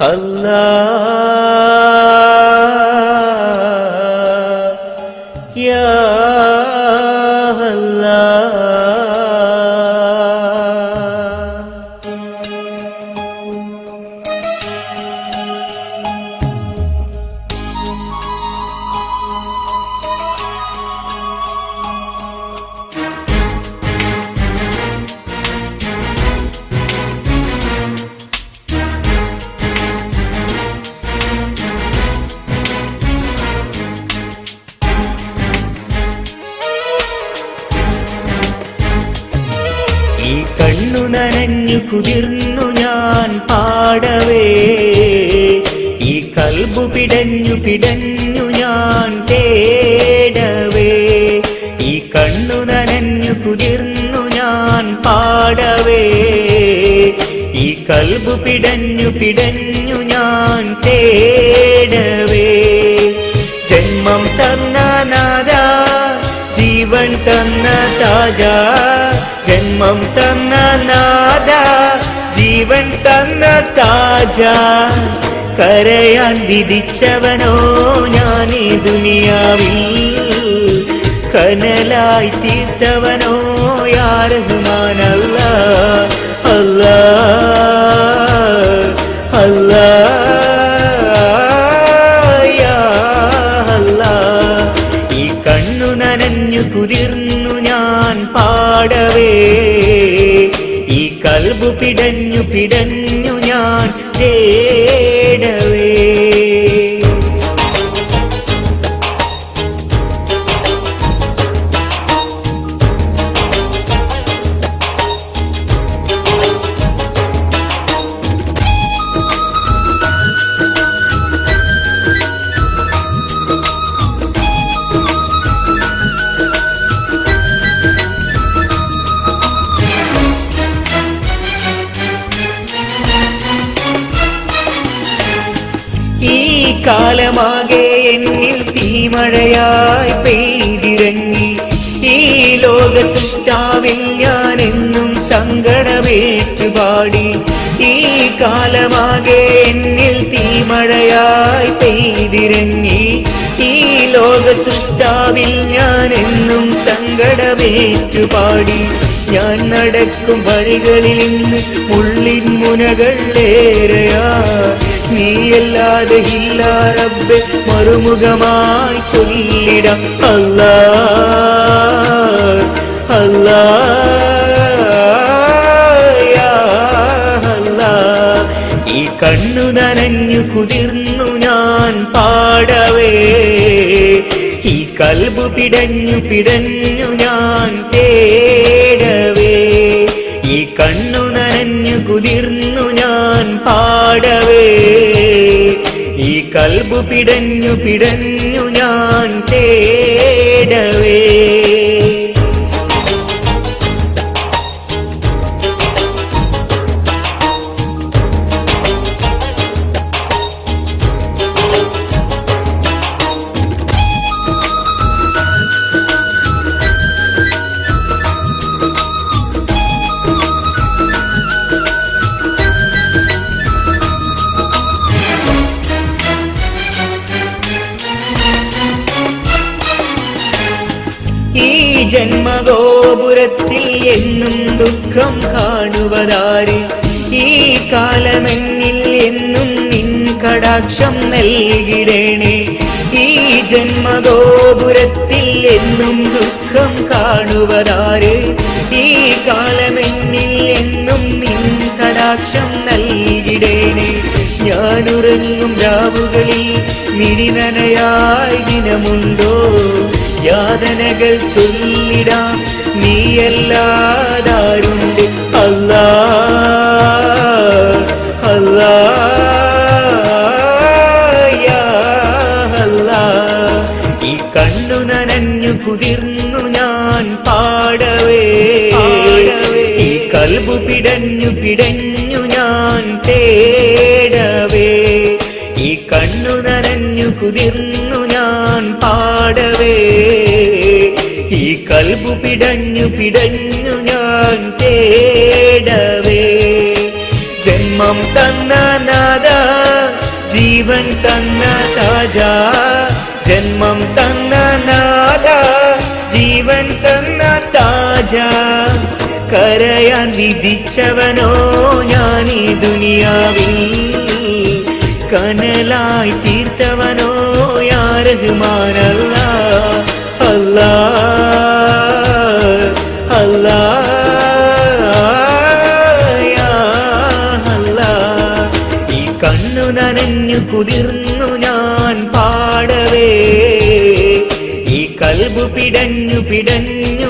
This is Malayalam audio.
الله. കുതിർന്നു ഞാൻ പാടവേ. ഈ കൽബു പിടഞ്ഞു പിടഞ്ഞു ഞാൻ തേടവേ. ഈ കണ്ണു നനഞ്ഞു കുതിർന്നു ഞാൻ പാടവേ. ഈ കൽബു പിടഞ്ഞു പിടഞ്ഞു ഞാൻ തേടവേ. ജന്മം തന്ന നാദാ ജീവൻ തന്ന താജ ജന്മം തന്ന നാദ ജീവൻ തന്ന താജ. കരയാൻ വിധിച്ചവനോ ഈ ദുനിയാവിൽ? കനലായി തീർത്തവനോ യാരഹുമാനല്ല അല്ലാ നനഞ്ഞു കുതിർന്നു ഞാൻ പാടവേ. ഈ കൽബു പിടഞ്ഞു പിടഞ്ഞു ഞാൻ തേടവേ. കാലമാകെ എന്നിൽ തീമഴയായി പെയ്തിരങ്ങി ഈ ലോക സൃഷ്ടാവിൽ ഞാൻ എന്നും സങ്കടമേറ്റുപാടി ഈ കാലമാകെ എന്നിൽ തീമഴയായി പെയ്തിരങ്ങി ഈ ലോക സൃഷ്ടാവിൽ ഞാൻ എന്നും സങ്കടമേറ്റുപാടി ഞാൻ നടക്കും വഴികളിൽ നിന്ന് മുള്ളിൻ മുനകൾ ഏറെയാ. നീയല്ലാതെ ഇല്ല റബ്ബെ മറുമുഖമായി ചൊല്ലിട അല്ലാ. അല്ലാ. ഈ കണ്ണു നനഞ്ഞു കുതിർന്നു ഞാൻ പാടവേ. ഈ കൽബു പിടഞ്ഞു പിടഞ്ഞു കുതിർന്നു ഞാൻ പാടവേ. ഈ കൽബു പിടഞ്ഞു പിടഞ്ഞു ഞാൻ തേടവേ. ജന്മഗോപുരത്തിൽ എന്നും ദുഃഖം കാണുവതാര്? ഈ കാലമെന്നിൽ എന്നും നിൻ കടാക്ഷം നൽകിടേണേ. ഈ ജന്മഗോപുരത്തിൽ എന്നും ദുഃഖം കാണുവതാര്? ഈ കാലമെന്നിൽ എന്നും നിൻ കടാക്ഷം നൽകിടേണേ. ഞാനുറങ്ങും രാവുകളിൽ മിഴിനനയായി ദിനമുണ്ടോ? യാതനകൾ ചൊല്ലിടാം നീയല്ലാതാരുണ്ട്. അല്ലാ അല്ലാ. ഈ കണ്ണു നനഞ്ഞു കുതിർന്നു ഞാൻ പാടവേ. ഈ കൽബു പിടഞ്ഞു പിടഞ്ഞു ഞാൻ തേടവേ. ഈ കണ്ണു നനഞ്ഞു കുതിർന്നു കൽബു പിടഞ്ഞു പിടഞ്ഞു ഞാൻ തേടവേ. ജന്മം തന്ന നാദാ ജീവൻ തന്ന താജ ജന്മം തന്ന നാദ ജീവൻ തന്ന താജ. കരയാൻ വിധിച്ചവനോ ഞാൻ ഈ ദുനിയാവിൽ? കനലായി തീർത്തവനോ യാ റഹ്മാനല്ല അല്ലാ. പിടഞ്ഞു പിടഞ്ഞു